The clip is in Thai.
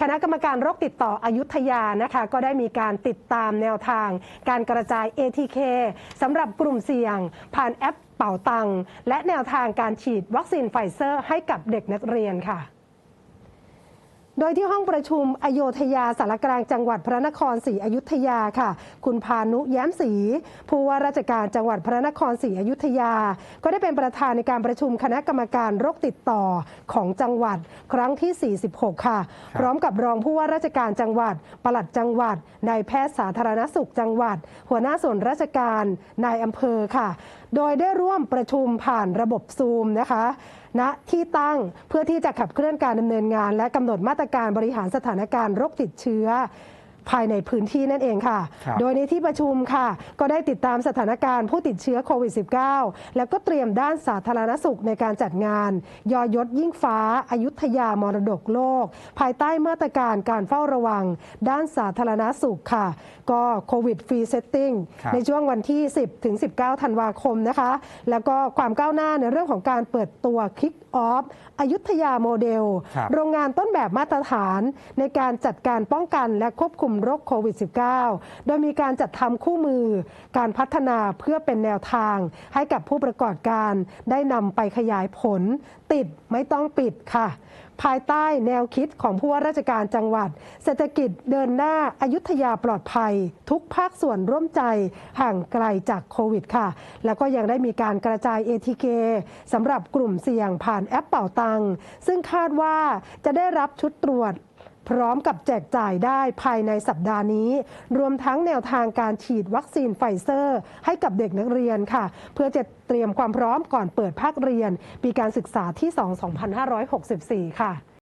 คณะกรรมการโรคติดต่ออยุธยานะคะ ก็ได้มีการติดตามแนวทาง การกระจาย ATK สำหรับกลุ่มเสี่ยง ผ่านแอปเป่าตังและแนวทางการฉีดวัคซีนไฟเซอร์ให้กับเด็กนักเรียนค่ะ โดยที่ห้องประชุมอโยธยาสารกลางจังหวัดพระนครศรีอยุธยาค่ะ คุณพานุแย้มศรีผู้ว่าราชการจังหวัดพระนครศรีอยุธยา ก็ได้เป็นประธานในการประชุมคณะกรรมการโรคติดต่อของจังหวัดครั้งที่ 46 ค่ะ พร้อมกับรองผู้ว่าราชการจังหวัด ปลัดจังหวัดนายแพทย์สาธารณสุขจังหวัด หัวหน้าส่วนราชการนายอำเภอค่ะ โดยได้ร่วมประชุมผ่านระบบซูมนะคะณที่ตั้งเพื่อที่จะขับเคลื่อนการดำเนินงาน และกำหนดมาตรการบริหารสถานการณ์โรคติดเชื้อ ภายในพื้นที่นั่นเองค่ะ ครับโดยในที่ประชุมค่ะ ก็ได้ติดตามสถานการณ์ผู้ติดเชื้อโควิด -19 แล้วก็เตรียมด้านสาธารณสุขในการจัดงาน ยอยศยิ่งฟ้าอายุทยามรดกโลก ภายใต้มาตรการการเฝ้าระวัง ด้านสาธารณสุขค่ะ ก็โควิดฟรีเซตติ้งครับ ในช่วงวันที่ 10 ถึง 19 ธันวาคมนะคะ แล้วก็ความก้าวหน้าในเรื่องของการเปิดตัวคิกออฟอยุธยาโมเดล ครับ โรงงานต้นแบบมาตรฐานในการจัดการป้องกันและควบคุมโรคโควิด -19 โดยมีการจัดทำคู่มือ การพัฒนาเพื่อเป็นแนวทาง ให้กับผู้ประกอบการได้นำไปขยายผล ติดไม่ต้องปิดค่ะ ภายใต้แนวคิดของผู้ว่าราชการจังหวัด เศรษฐกิจเดินหน้าอายุทยาปลอดภัย ทุกภาคส่วนร่วมใจห่างไกลจากโควิดค่ะ แล้วก็ยังได้มีการกระจาย ATK สำหรับกลุ่มเสี่ยงผ่านแอปเป่าตังซึ่งคาดว่าจะได้รับชุดตรวจ พร้อมกับแจกจ่ายได้ภายในสัปดาห์นี้ รวมทั้งแนวทางการฉีดวัคซีนไฟเซอร์ ให้กับเด็กนักเรียนค่ะ เพื่อจะเตรียมความพร้อมก่อนเปิดภาคเรียน ปีการศึกษาที่ 2 2564 ค่ะ